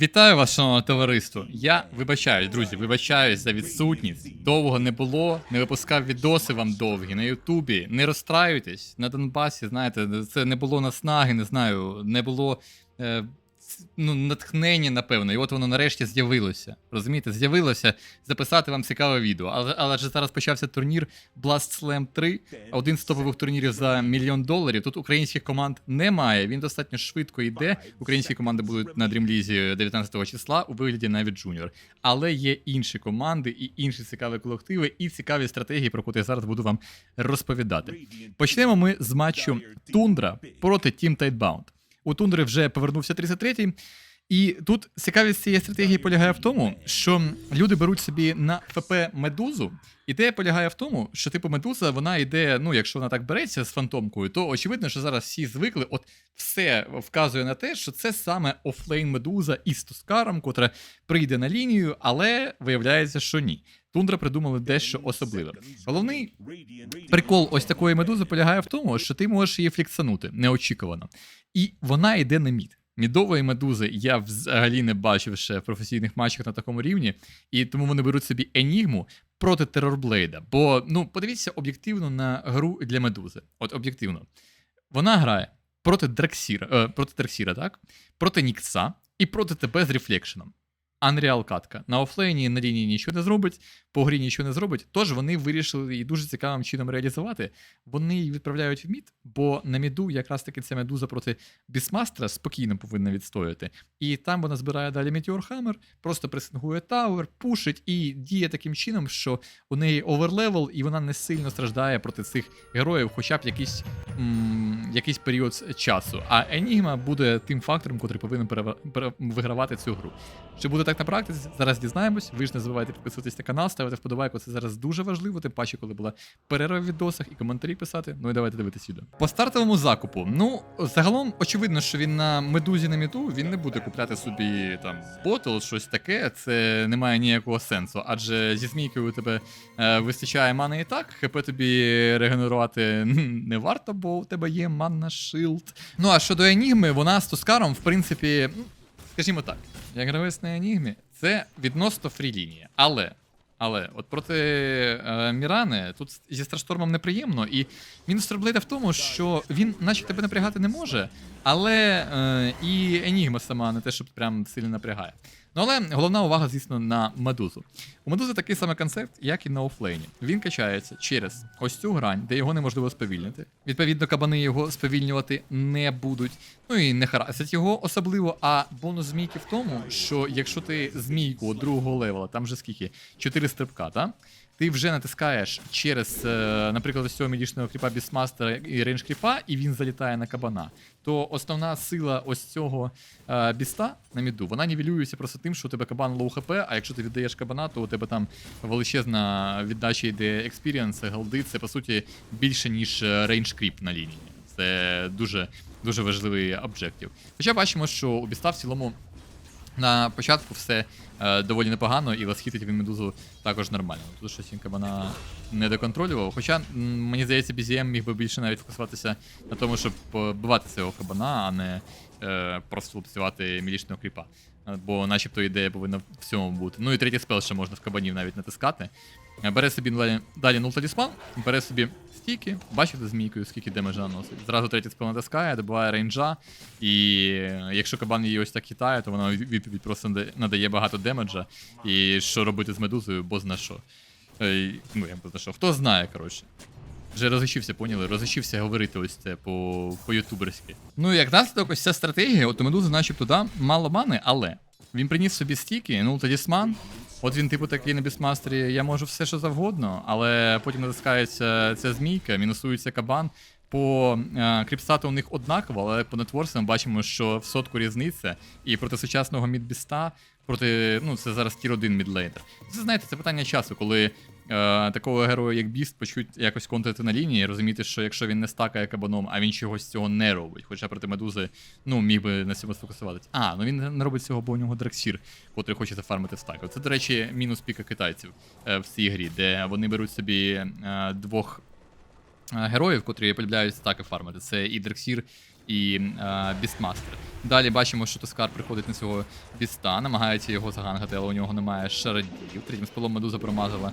Вітаю вас, шановне товариство. Я вибачаюсь, друзі, вибачаюсь за відсутність. Довго не було, не випускав відоси вам довгі на Ютубі. Не розстраюйтесь на Донбасі. Знаєте, це не було наснаги, не знаю, не було е, ну, натхнення, напевно. І от воно нарешті з'явилося. Розумієте, з'явилося записати вам цікаве відео. Але, але ж зараз почався турнір Blast Slam 3, один з топових турнірів за мільйон доларів. Тут українських команд немає. Він достатньо швидко йде. Українські команди будуть на Дрімлізі 19 числа у вигляді навіть джуніор. Але є інші команди і інші цікаві колективи, і цікаві стратегії, про котрі я зараз буду вам розповідати. Почнемо ми з матчу Тундра проти Team Tidebound. У Тундри вже повернувся 33-й. І тут цікавість цієї стратегії полягає в тому, що люди беруть собі на ФП медузу. Ідея полягає в тому, що типу медуза вона йде, ну якщо вона так береться з фантомкою, то очевидно, що зараз всі звикли, от все вказує на те, що це саме офлейн медуза із Тускаром, котра прийде на лінію, але виявляється, що ні. Тундра придумали дещо особливе. Головний прикол ось такої медузи полягає в тому, що ти можеш її фліксанути неочікувано. І вона йде на мід. Мідової медузи я взагалі не бачив ще в професійних матчах на такому рівні, і тому вони беруть собі Енігму проти Терорблейда. Бо, ну, подивіться об'єктивно на гру для медузи. От об'єктивно. Вона грає проти Драксіра, е, проти Драксіра, так? Проти Нікса і проти тебе з рефлекшеном. Unreal катка. На офлейні на лінії нічого не зробить, по грі нічого не зробить. Тож вони вирішили її дуже цікавим чином реалізувати. Вони її відправляють в мід, бо на міду якраз таки ця медуза проти Бісмастера спокійно повинна відстояти. І там вона збирає далі Hammer, просто пресингує тавер, пушить і діє таким чином, що у неї оверлевел, і вона не сильно страждає проти цих героїв, хоча б якийсь, м- якийсь період часу. А Енігма буде тим фактором, котрий повинен перев- пере- вигравати цю гру. Чи буде так на практиці? Зараз дізнаємось. Ви ж не забувайте підписуватись на канал, ставити вподобайку. Це зараз дуже важливо, тим паче, коли була перерва в відосах і коментарі писати. Ну і давайте дивитись відео. По стартовому закупу. Ну, загалом, очевидно, що він на медузі на міту він не буде купляти собі там ботл, щось таке. Це не має ніякого сенсу. Адже зі змійкою у тебе е, вистачає мани і так. ХП тобі регенерувати не варто, бо у тебе є манна шилд. Ну а щодо Енігми, вона з Тускаром, в принципі, скажімо так, як гравець на Енігмі, це відносно фрі-лінія. Але. Але от проти е, Мірани тут зі Старштормом неприємно, і мінус Терблейда в тому, що він, наче тебе напрягати не може, але е, і Енігма сама не те, щоб прям сильно напрягає. Ну але головна увага, звісно, на медузу. У медузи такий самий концепт, як і на офлейні. Він качається через ось цю грань, де його неможливо сповільнити. Відповідно, кабани його сповільнювати не будуть. Ну і не харасять його особливо. А бонус змійки в тому, що якщо ти змійку другого левела, там вже скільки? 4 стрибка, так? Ти вже натискаєш через, е, наприклад, ось цього медічного кріпа Бісмастера і рейндж кріпа, і він залітає на кабана. То основна сила ось цього е, біста на міду, вона нівелюється просто тим, що у тебе кабан лоу хп, а якщо ти віддаєш кабана, то у тебе там величезна віддача йде експіріенс, голди, це по суті більше, ніж рейндж кріп на лінії. Це дуже, дуже важливий об'єктив. Хоча бачимо, що у біста в цілому на початку все е, доволі непогано, і ласхітить він медузу також нормально. Тут щось він кабана не доконтролював. Хоча, мені здається, BZM міг би більше навіть фокусуватися на тому, щоб вбивати цього кабана, а не е, просто лупцювати мілічного кріпа. Бо начебто ідея повинна в цьому бути. Ну і третій спел ще можна в кабанів навіть натискати. Е, Бере собі далі, далі нул талісман, бере собі стійки, бачите змійкою, скільки демеджа наносить. Зразу третій спел натискає, добиває рейнджа, і е, якщо кабан її ось так хитає, то вона відповідь просто надає багато демеджа. І що робити з медузою, бо зна що. Е, Ну, як бозна що. Хто знає, коротше. Вже розучився, поняли? Розучився говорити ось це по, по-ютуберськи. Ну, як наслідок, ось ця стратегія, от у медузи, начебто, да, мало мани, але він приніс собі стіки, ну, талісман. От він, типу, такий на бісмастері, я можу все, що завгодно, але потім натискається ця змійка, мінусується кабан. По е, кріпстату у них однаково, але по нетворсам бачимо, що в сотку різниця. І проти сучасного мідбіста, проти, ну, це зараз тір 1 мідлейдер. Це знаєте, це питання часу, коли такого героя, як Біст, почуть якось контрити на лінії, розуміти, що якщо він не стакає кабаном, а він чогось цього не робить. Хоча проти медузи, ну, міг би на цьому сфокусуватися. А, ну він не робить цього, бо у нього Драксір, котрий хоче зафармити стаки. Це, до речі, мінус піка китайців е, в цій грі, де вони беруть собі е, двох е, героїв, котрі полюбляють стаки фармити. Це і Дрексір, і е, Бістмастер. Далі бачимо, що Тоскар приходить на цього біста, намагається його загангати, але у нього немає шарадів. Третім спилом медуза промазала.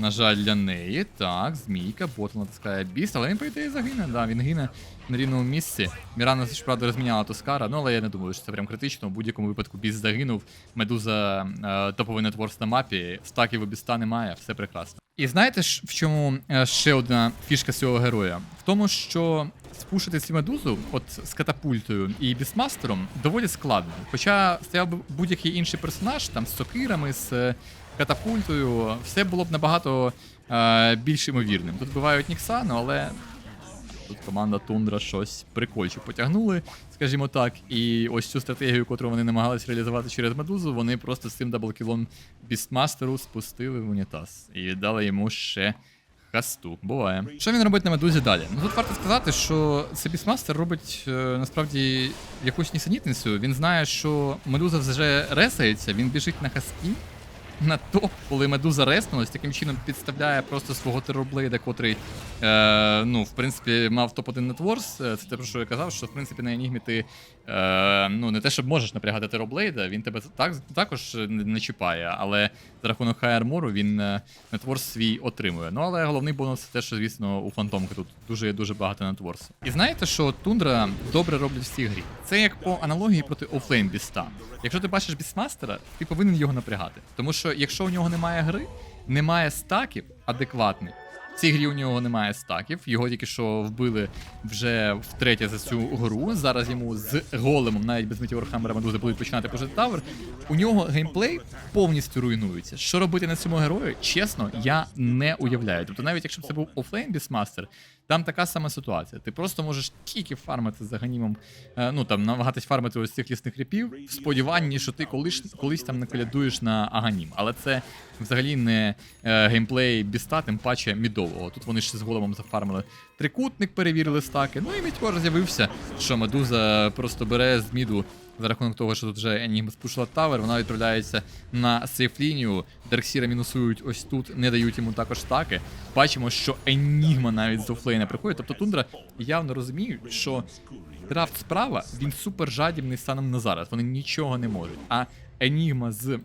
На жаль, для неї. Так, змійка, ботл натискає біст, але він, по ідеї, загине. Да, він гине на рівному місці. Мірана, ж, правда, розміняла Тоскара, ну але я не думаю, що це прям критично. У будь-якому випадку біст загинув. Медуза е, топовий нетворс на мапі, стаків у біста немає, все прекрасно. І знаєте ж, в чому е, ще одна фішка цього героя? В тому, що спушити цю медузу, от з катапультою і бісмастером, доволі складно. Хоча стояв би будь-який інший персонаж, там з сокирами, з е, катапультою, все було б набагато е, більш ймовірним. Тут бувають Ніксану, але тут команда Тундра щось прикольче потягнули, скажімо так. І ось цю стратегію, яку вони намагались реалізувати через медузу, вони просто з цим даблкілом бістмастеру спустили в унітаз і віддали йому ще. Хасту, буває. Що він робить на медузі далі? Ну тут варто сказати, що це бісмастер робить е, насправді якусь нісенітницю. Він знає, що медуза вже ресається, він біжить на хасті, на топ, коли медуза реснулась, таким чином підставляє просто свого тероблейда, котрий, е, ну, в принципі, мав топ-1 нетворс. Це те, про що я казав, що в принципі на Енігмі ти е, ну, не те, щоб можеш напрягати тероблейда, він тебе так, також не, чіпає, але за рахунок хайармору він е, нетворс свій отримує. Ну, але головний бонус це те, що, звісно, у фантомки тут дуже дуже багато нетворсу. І знаєте, що Тундра добре роблять в цій грі? Це як по аналогії проти офлейн біста. Якщо ти бачиш бісмастера, ти повинен його напрягати. Тому що якщо у нього немає гри, немає стаків адекватних. Цій грі у нього немає стаків. Його тільки що вбили вже втретє за цю гру. Зараз йому з големом, навіть без Метеор Хаммера Медузи, будуть починати пожити тавер. У нього геймплей повністю руйнується. Що робити на цьому герою? чесно, я не уявляю. Тобто, навіть якщо б це був офлейн бісмастер, там така сама ситуація. Ти просто можеш тільки фармити за ганімом, е, ну там намагатись фармити ось цих лісних кріпів, в сподіванні, що ти колись, колись там наколядуєш на аганім. Але це взагалі не е, геймплей біста, тим паче мідового. Тут вони ще з големом зафармили трикутник, перевірили стаки. Ну і Мітьор з'явився, що медуза просто бере з міду. За рахунок того, що тут вже Енігма спушила тавер, вона відправляється на сейф-лінію. Дарксіра мінусують ось тут, не дають йому також стаки. Бачимо, що Енігма навіть з офлейна приходить. Тобто Тундра явно розуміють, що драфт справа він супер жадібний станом на зараз. Вони нічого не можуть. А Енігма з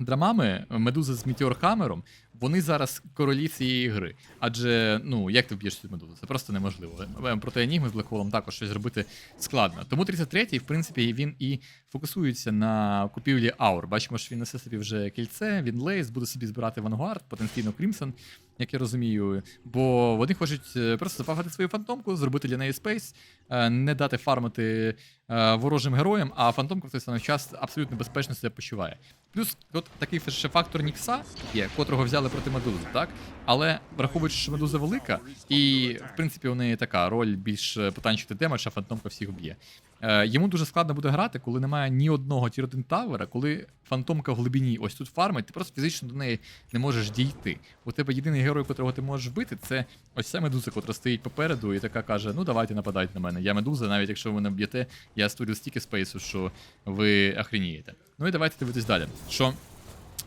драмами, медуза з Мітеорхамером, вони зараз королі цієї гри. Адже, ну, як ти вб'єш цю медузу? Це просто неможливо. Проти Енігми з Блекхолом також щось зробити складно. Тому 33-й, в принципі, він і фокусується на купівлі аур. Бачимо, що він несе собі вже кільце, він лейс, буде собі збирати Вангуард, потенційно Крімсон, як я розумію. Бо вони хочуть е, просто запагати свою фантомку, зробити для неї спейс, е, не дати фармити е, ворожим героям, а фантомка в той самий час абсолютно безпечно себе почуває. Плюс тут такий ще фактор Нікса є, котрого взяли проти медузи, так? Але враховуючи, що медуза велика, і в принципі у неї така роль більш е, потанчити демедж, а фантомка всіх б'є. Е, йому дуже складно буде грати, коли немає ні одного тір 1 тавера, коли фантомка в глибині ось тут фармить, ти просто фізично до неї не можеш дійти. У тебе єдиний герой, котрого ти можеш вбити, це ось ця медуза, котра стоїть попереду, і така каже: Ну давайте нападайте на мене. Я медуза, навіть якщо ви мене б'єте, я створю стільки спейсу, що ви охренієте. Ну і давайте дивитись далі. Що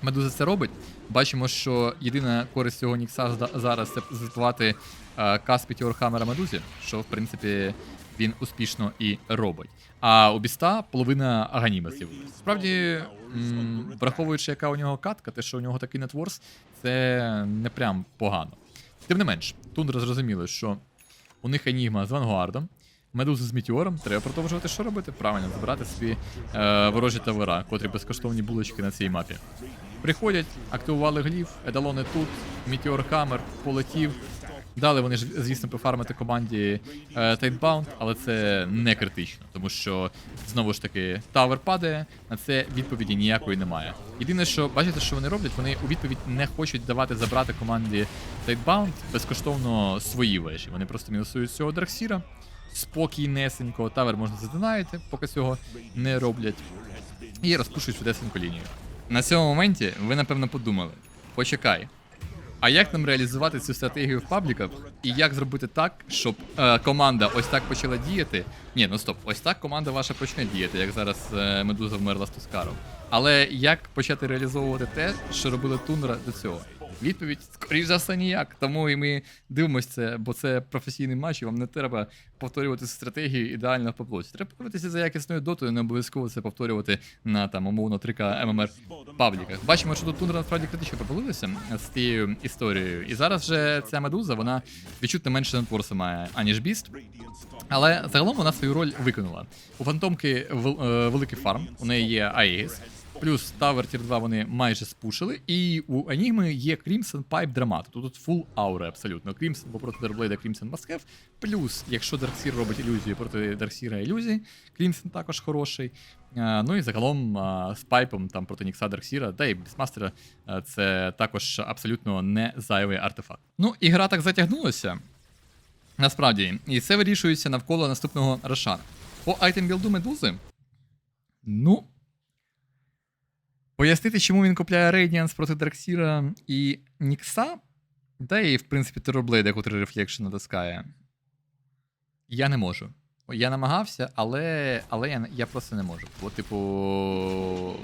Медуза це робить. Бачимо, що єдина користь цього Нікса зараз це збивати е, кас Пітіорхамера Медузі, що в принципі він успішно і робить. А у Біста половина з'явилася. Справді, враховуючи, яка у нього катка, те, що у нього такий нетворс, це не прям погано. Тим не менш, Тундра зрозуміли, що у них Енігма з Вангуардом, Медуза з Мітіором, треба продовжувати що робити? Правильно, збирати собі е, ворожі тавера, котрі безкоштовні булочки на цій мапі. Приходять, активували гліф, едалони тут, Мітіор Хаммер полетів. Дали вони ж, звісно, пофармити команді е, Тайтбаунд, але це не критично, тому що знову ж таки тавер падає, на це відповіді ніякої немає. Єдине, що бачите, що вони роблять, вони у відповідь не хочуть давати забрати команді Тайтбаунд безкоштовно свої вежі. Вони просто мінусують цього Дарксіра. Спокійнесенько, тавер можна задинаїти, поки цього не роблять. І розпушують швидесеньку лінію. На цьому моменті ви напевно подумали: почекай. А як нам реалізувати цю стратегію в пабліках? І як зробити так, щоб е, команда ось так почала діяти? Ні, ну стоп, ось так команда ваша почне діяти, як зараз е, медуза вмерла з Тускаром. Але як почати реалізовувати те, що робили Тундра до цього? Відповідь, скоріш за все, ніяк. Тому і ми дивимося це, бо це професійний матч, і вам не треба повторювати стратегію ідеально по плоті. Треба дивитися за якісною дотою, не обов'язково це повторювати на там умовно 3К ММР пабліках. Бачимо, що тут тундра насправді критично пропалилася з тією історією. І зараз вже ця медуза, вона відчутно менше нетворсу має, аніж біст. Але загалом вона свою роль виконала. У фантомки е, великий фарм, у неї є Аегіс, плюс Тавер Тір 2 вони майже спушили, і у Енігми є Crimson Pipe Драмат. Тут, тут фул аури абсолютно. Crimson, бо проти Дарблейда Crimson must have. Плюс, якщо Дарксір робить ілюзію проти Дарксіра ілюзії, Crimson також хороший. Ну і загалом з пайпом там проти Нікса Дарксіра, та і Бісмастера це також абсолютно не зайвий артефакт. Ну, і гра так затягнулася. Насправді, і це вирішується навколо наступного Рошана. По айтем білду медузи. Ну. Пояснити, чому він купляє Radiance проти Дарксіра і Нікса. Да і, в принципі, Терорблейда, котрий Reflection натискає. Я не можу. Я намагався, але, але я, я просто не можу. Бо, типу.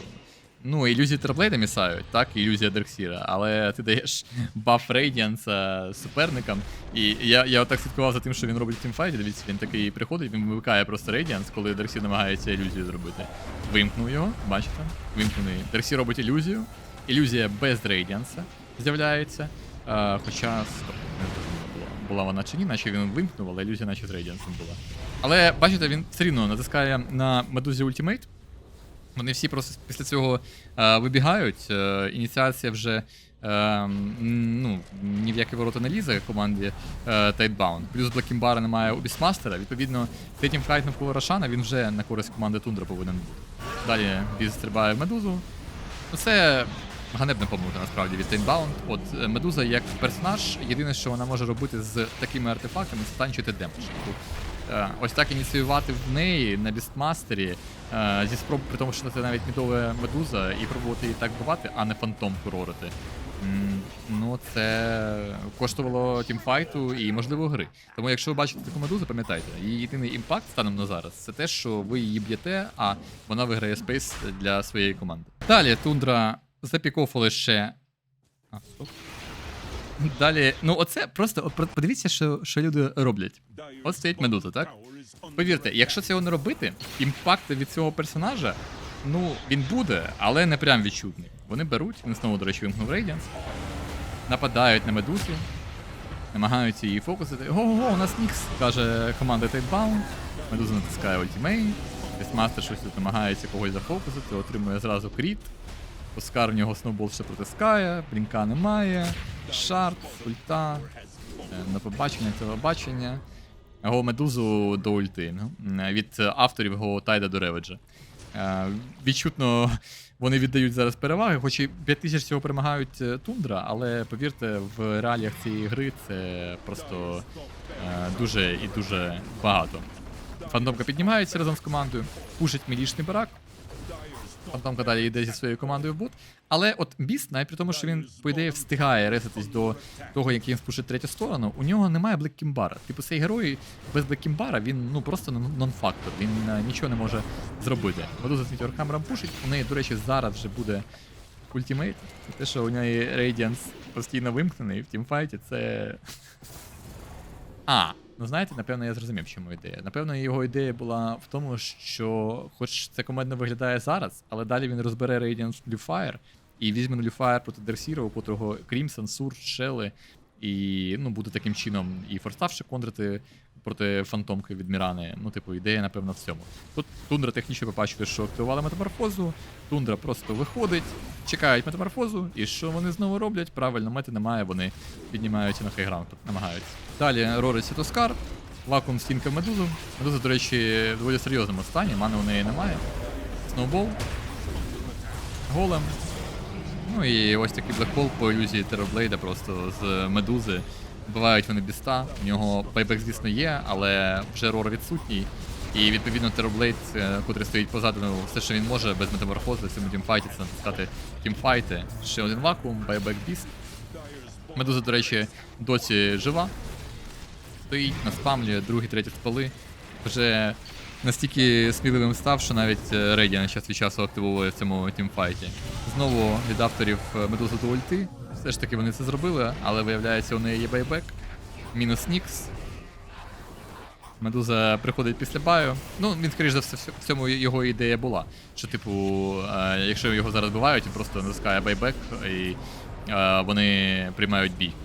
Ну, ілюзії Терблейда місають, так, ілюзія Дарксіра, але ти даєш баф Рейдіанса суперникам. І я, я отак слідкував за тим, що він робить в тімфайті. Дивіться, він такий приходить, він вимикає просто Рейдіанс, коли Дарксі намагається ілюзію зробити. Вимкнув його, бачите? Вимкнений. Дарксі робить ілюзію. Ілюзія без Рейдіанса з'являється. А, хоча, стоп, було, була вона чи ні, наче він вимкнув, але ілюзія наче з Рейдіансом була. Але бачите, він все рівно натискає на медузі ультимейт. Вони всі просто після цього е, вибігають. Е, ініціація вже е, ну, ні в які ворота не лізе команді е. Плюс Блакімбара немає у Бісмастера. Відповідно, цей тімфайт навколо Рошана він вже на користь команди Тундра повинен бути. Далі Біз стрибає в медузу. Це ганебна помилка насправді від Tightbound. От е, медуза як персонаж, єдине, що вона може робити з такими артефактами, це танчити демедж. Е, Ось так ініціювати в неї на бістмастері зі спроб, при тому, що це навіть мідова медуза, і пробувати її так бувати, а не фантомку рорити. М, Ну, це коштувало тімфайту і, можливо, гри. Тому, якщо ви бачите таку медузу, пам'ятайте, її єдиний імпакт станом на зараз це те, що ви її б'єте, а вона виграє спейс для своєї команди. Далі тундра запікофали ще. А, стоп. Далі, ну оце просто подивіться, що, що люди роблять. От стоїть медуза, так? Повірте, якщо цього не робити, імпакт від цього персонажа, ну, він буде, але не прям відчутний. Вони беруть, він знову, до речі, вимкнув Рейдіанс, нападають на медузу, намагаються її фокусити. Го-го, у нас Нікс, каже команда Takedown. Медуза натискає ультимейт. Бісмастер щось тут намагається когось зафокусити, отримує зразу кріт. Оскар в нього сноубол ще протискає, блінка немає, шарт, ульта, е, на побачення цього бачення. Го медузу до ульти. ну, е, Від авторів Го Тайда до Реведжа. Е, Відчутно вони віддають зараз переваги, хоч і 5000 цього перемагають Тундра, але повірте, в реаліях цієї гри це просто дуже і дуже багато. Фантомка піднімається разом з командою, пушить мілішний барак. Фантомка далі йде зі своєю командою в бут. Але от Біст, навіть при тому, що він, по ідеї, встигає реситись до того, як він спушить третю сторону, у нього немає Блеккімбара. Типу, цей герой без Блеккімбара, він ну просто нон- нон-фактор, він е, нічого не може зробити. Медуза з Мітіорхамером пушить, у неї, до речі, зараз вже буде ультимейт. Те, що у неї Рейдіанс постійно вимкнений в тімфайті, це. А, ну знаєте, напевно, я зрозумів, чому ідея. Напевно, його ідея була в тому, що, хоч це комедно виглядає зараз, але далі він розбере Radiant Nullifier і візьме Nullifier проти Дерсіра, у котрого Crimson, Сурж, Шели, і ну, буде таким чином і форставши контрити проти фантомки від Мірани. Ну, типу, ідея, напевно, в цьому. Тут Тундра технічно побачили, що активували метаморфозу. Тундра просто виходить, чекають метаморфозу, і що вони знову роблять? Правильно, мети немає, вони піднімаються на хайграунд, намагаються. Далі Рори Сітоскар, вакуум стінка медузу. Медуза, до речі, в доволі серйозному стані, мани у неї немає. Сноубол. Голем. Ну і ось такий блекхол по ілюзії Терорблейда просто з медузи. Вбивають вони біста. У нього байбек, звісно, є, але вже рор відсутній. І відповідно Терорблейд, е, котрий стоїть позаду, ну, все, що він може без метаморфози в цьому тімфайті, це натискати тімфайти. Ще один вакуум, байбек біст. Медуза, до речі, досі жива. Стоїть, наспамлює, другі, треті спали. Вже настільки сміливим став, що навіть Рейдіан час від часу активовує в цьому тімфайті. Знову від авторів е, Медуза до ульти. Все ж таки вони це зробили, але виявляється, у неї є байбек. Мінус Нікс. Медуза приходить після баю. Ну, він, скоріш за все, в цьому його ідея була. Що, типу, е, якщо його зараз бивають, він просто натискає байбек і е, вони приймають бійку.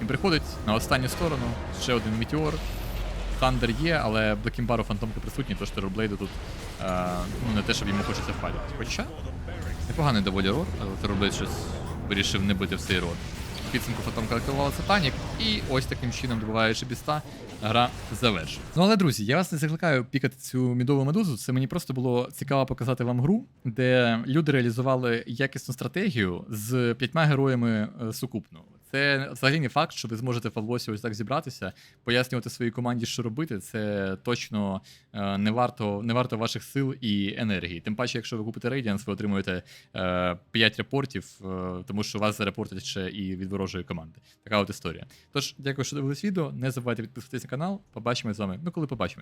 Він приходить на останню сторону, ще один метеор. Тандер є, але Блекімбару фантомки присутні, тож Терорблейду тут е, ну, не те, щоб йому хочеться впалювати. Хоча непоганий доволі рот, але Терорблейд щось вирішив не бити в цей рот. В підсумку фантомка активувала танік, і ось таким чином, добиваючи біста, гра завершується. Ну але друзі, я вас не закликаю пікати цю мідову медузу. Це мені просто було цікаво показати вам гру, де люди реалізували якісну стратегію з п'ятьма героями е, сукупно. Це взагалі не факт, що ви зможете в Фаблосі ось так зібратися, пояснювати своїй команді, що робити. Це точно е, не варто, не варто ваших сил і енергії. Тим паче, якщо ви купите Radiance, ви отримуєте е, 5 репортів, е, тому що вас зарепортять ще і від ворожої команди. Така от історія. Тож, дякую, що дивились відео. Не забувайте підписуватися на канал. Побачимось з вами. Ну, коли побачимось.